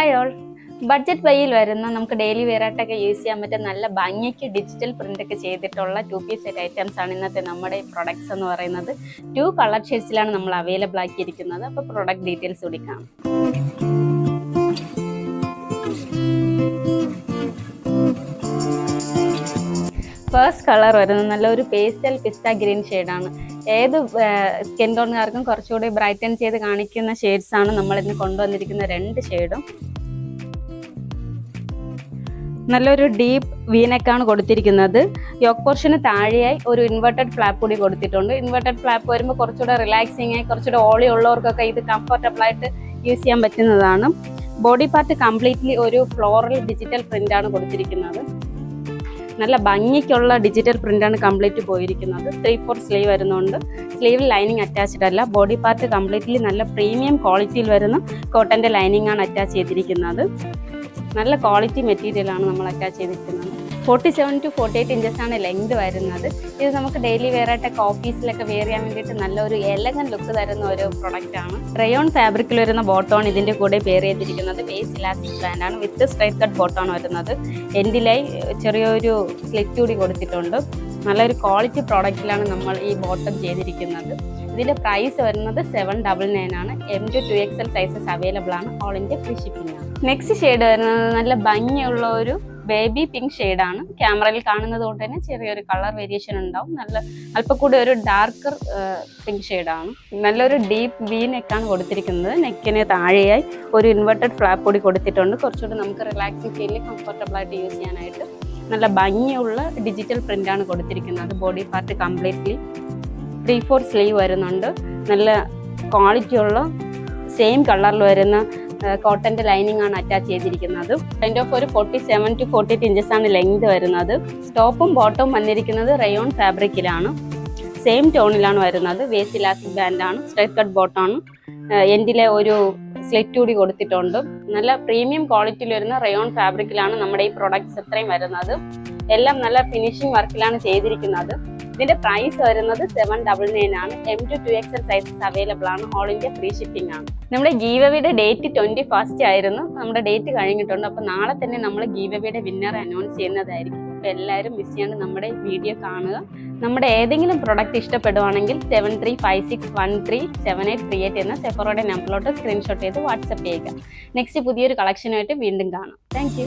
Hi all budget വൈയിൽ വരുന്ന നമുക്ക് daily വെയറായിട്ടൊക്കെ use ചെയ്യാൻ പറ്റുന്ന നല്ല ഭംഗിക്ക് ഡിജിറ്റൽ പ്രിന്റ് ഒക്കെ ചെയ്തിട്ടുള്ള ടു പീസ് സെറ്റ് ഐറ്റംസ് ആണ് ഇന്നത്തെ നമ്മുടെ പ്രൊഡക്ട്സ് എന്ന് പറയുന്നത്. ടു കളർ ഷെയ്ഡ്സിലാണ് നമ്മൾ അവൈലബിൾ ആക്കിയിരിക്കുന്നത്. അപ്പോൾ പ്രൊഡക്റ്റ് ഡീറ്റെയിൽസ് കൂടി കാണാം. ഫസ്റ്റ് കളർ വരുന്നത് നല്ലൊരു പേസ്റ്റൽ പിസ്ത ഗ്രീൻ ഷെയ്ഡാണ് ഏത് സ്കിൻ ടോണുകാർക്കും കുറച്ചുകൂടി ബ്രൈറ്റൻ ചെയ്ത് കാണിക്കുന്ന ഷെയ്ഡ്സാണ് നമ്മളിന്ന് കൊണ്ടുവന്നിരിക്കുന്ന രണ്ട് ഷെയ്ഡും നല്ലൊരു ഡീപ്പ് വീനെക്കാണ് കൊടുത്തിരിക്കുന്നത്. യോക്ക് പോർഷന് താഴെയായി ഒരു ഇൻവെർട്ടഡ് ഫ്ലാപ്പ് കൂടി കൊടുത്തിട്ടുണ്ട്. ഇൻവെർട്ടഡ് ഫ്ലാപ്പ് വരുമ്പോൾ കുറച്ചുകൂടെ റിലാക്സിങ് ആയി കുറച്ചുകൂടെ ഓളി ഉള്ളവർക്കൊക്കെ ഇത് കംഫർട്ടബിൾ ആയിട്ട് യൂസ് ചെയ്യാൻ പറ്റുന്നതാണ്. ബോഡി പാർട്ട് കംപ്ലീറ്റ്ലി ഒരു ഫ്ലോറൽ ഡിജിറ്റൽ പ്രിന്റ് ആണ് കൊടുത്തിരിക്കുന്നത്. നല്ല ഭംഗിക്കുള്ള ഡിജിറ്റൽ പ്രിന്റാണ് കംപ്ലീറ്റ് പോയിരിക്കുന്നത്. ത്രീ ഫോർ സ്ലീവ് വരുന്നുണ്ട്. സ്ലീവിൽ ലൈനിങ് അറ്റാച്ച്ഡ് അല്ല. ബോഡി പാർട്ട് കംപ്ലീറ്റ്ലി നല്ല പ്രീമിയം ക്വാളിറ്റിയിൽ വരുന്ന കോട്ടന്റെ ലൈനിങ് ആണ് അറ്റാച്ച് ചെയ്തിരിക്കുന്നത്. നല്ല ക്വാളിറ്റി മെറ്റീരിയലാണ് നമ്മൾ അറ്റാച്ച് ചെയ്തിരിക്കുന്നത്. Forty seven to forty eight inches ആണ് ലെങ്ത് വരുന്നത്. ഇത് നമുക്ക് ഡെയിലി വെയർ ആയിട്ടൊക്കെ ഓഫീസിലൊക്കെ വെയർ ചെയ്യാൻ വേണ്ടിയിട്ട് നല്ലൊരു എലഗൻ ലുക്ക് തരുന്ന ഒരു പ്രൊഡക്റ്റ് ആണ്. റയോൺ ഫാബ്രിക്കിൽ വരുന്ന ബോട്ടോൺ ഇതിന്റെ കൂടെ പെയർ ചെയ്തിരിക്കുന്നത് ബേസ് ഇലാസ്റ്റിക് ബ്രാൻഡ് ആണ് വിത്ത് സ്ട്രൈറ്റ് കട്ട് ബോട്ടോൺ വരുന്നത്. എൻഡിലായി ചെറിയൊരു സ്ലിറ്റ് കൂടി കൊടുത്തിട്ടുണ്ട്. നല്ലൊരു ക്വാളിറ്റി പ്രോഡക്റ്റിലാണ് നമ്മൾ ഈ ബോട്ടം ചെയ്തിരിക്കുന്നത്. ഇതിന്റെ പ്രൈസ് വരുന്നത് സെവൻ ഡബിൾ നയൻ ആണ്. M to two X L sizes available ആണ്. ഓൾ ഇന്ത്യ ഫ്രീ ഷിപ്പിംഗ് ആണ്. നെക്സ്റ്റ് ഷെയ്ഡ് വരുന്നത് നല്ല ഭംഗിയുള്ള ഒരു ബേബി പിങ്ക് ഷെയ്ഡാണ്. ക്യാമറയിൽ കാണുന്നത് കൊണ്ട് തന്നെ ചെറിയൊരു കളർ വേരിയേഷൻ ഉണ്ടാവും. നല്ല അല്പം കൂടി ഒരു ഡാർക്കർ പിങ്ക് ഷെയ്ഡാണ്. നല്ലൊരു ഡീപ്പ് വി നെക്കാണ് കൊടുത്തിരിക്കുന്നത്. നെക്കിന് താഴെയായി ഒരു ഇൻവെർട്ടഡ് ഫ്ലാപ്പ് കൂടി കൊടുത്തിട്ടുണ്ട്. കുറച്ചുകൂടി നമുക്ക് റിലാക്സിങ് ഫീലിൽ കംഫർട്ടബിൾ ആയിട്ട് യൂസ് ചെയ്യാനായിട്ട് നല്ല ഭംഗിയുള്ള ഡിജിറ്റൽ പ്രിന്റാണ് കൊടുത്തിരിക്കുന്നത്. Body part completely three four sleeve വരുന്നുണ്ട്. നല്ല ക്വാളിറ്റിയുള്ള സെയിം കളറിൽ വരുന്ന കോട്ടന്റെ ലൈനിങ് ആണ് അറ്റാച്ച് ചെയ്തിരിക്കുന്നത്. അതിന്റെ ഓഫ് ഒരു forty seven to forty eight inches ആണ് ലെങ്ത് വരുന്നത്. ടോപ്പും ബോട്ടവും വന്നിരിക്കുന്നത് റയോൺ ഫാബ്രിക്കിലാണ് സെയിം ടോണിലാണ് വരുന്നത്. വേസ്റ്റ് ഇലാസ്റ്റിക് ബാൻഡാണ് സ്ട്രൈറ്റ് കട്ട് ബോട്ടാണ് എൻഡിലെ ഒരു സ്ലിറ്റ് കൂടി കൊടുത്തിട്ടുണ്ട്. നല്ല പ്രീമിയം ക്വാളിറ്റിയിൽ വരുന്ന റയോൺ ഫാബ്രിക്കിലാണ് നമ്മുടെ ഈ പ്രൊഡക്ട്സ് ഇത്രയും വരുന്നത്. എല്ലാം നല്ല ഫിനിഷിംഗ് വർക്കിലാണ് ചെയ്തിരിക്കുന്നത്. ഇതിന്റെ പ്രൈസ് വരുന്നത് സെവൻ ഡബിൾ നയൻ ആണ്. M to two XL sizes available ആണ്. ഓൾ ഇന്ത്യ ഫ്രീ ഷിപ്പിംഗ് ആണ്. നമ്മുടെ ഗീവവിയുടെ ഡേറ്റ് ട്വന്റി ഫസ്റ്റ് ആയിരുന്നു. നമ്മുടെ ഡേറ്റ് കഴിഞ്ഞിട്ടുണ്ട്. അപ്പൊ നാളെ തന്നെ നമ്മൾ ഗീവവിയുടെ വിന്നർ അനൗൺസ് ചെയ്യുന്നതായിരിക്കും. അപ്പൊ എല്ലാവരും മിസ് ചെയ്യാണ്ട് നമ്മുടെ വീഡിയോ കാണുക. നമ്മുടെ ഏതെങ്കിലും പ്രൊഡക്റ്റ് ഇഷ്ടപ്പെടുവാണെങ്കിൽ seven three five six one three seven eight three eight എന്ന സെഫറോയുടെ നമ്പറിലോട്ട് സ്ക്രീൻഷോട്ട് ചെയ്ത് വാട്സപ്പ് ചെയ്യുക. നെക്സ്റ്റ് പുതിയൊരു കളക്ഷനുമായിട്ട് വീണ്ടും കാണാം. താങ്ക്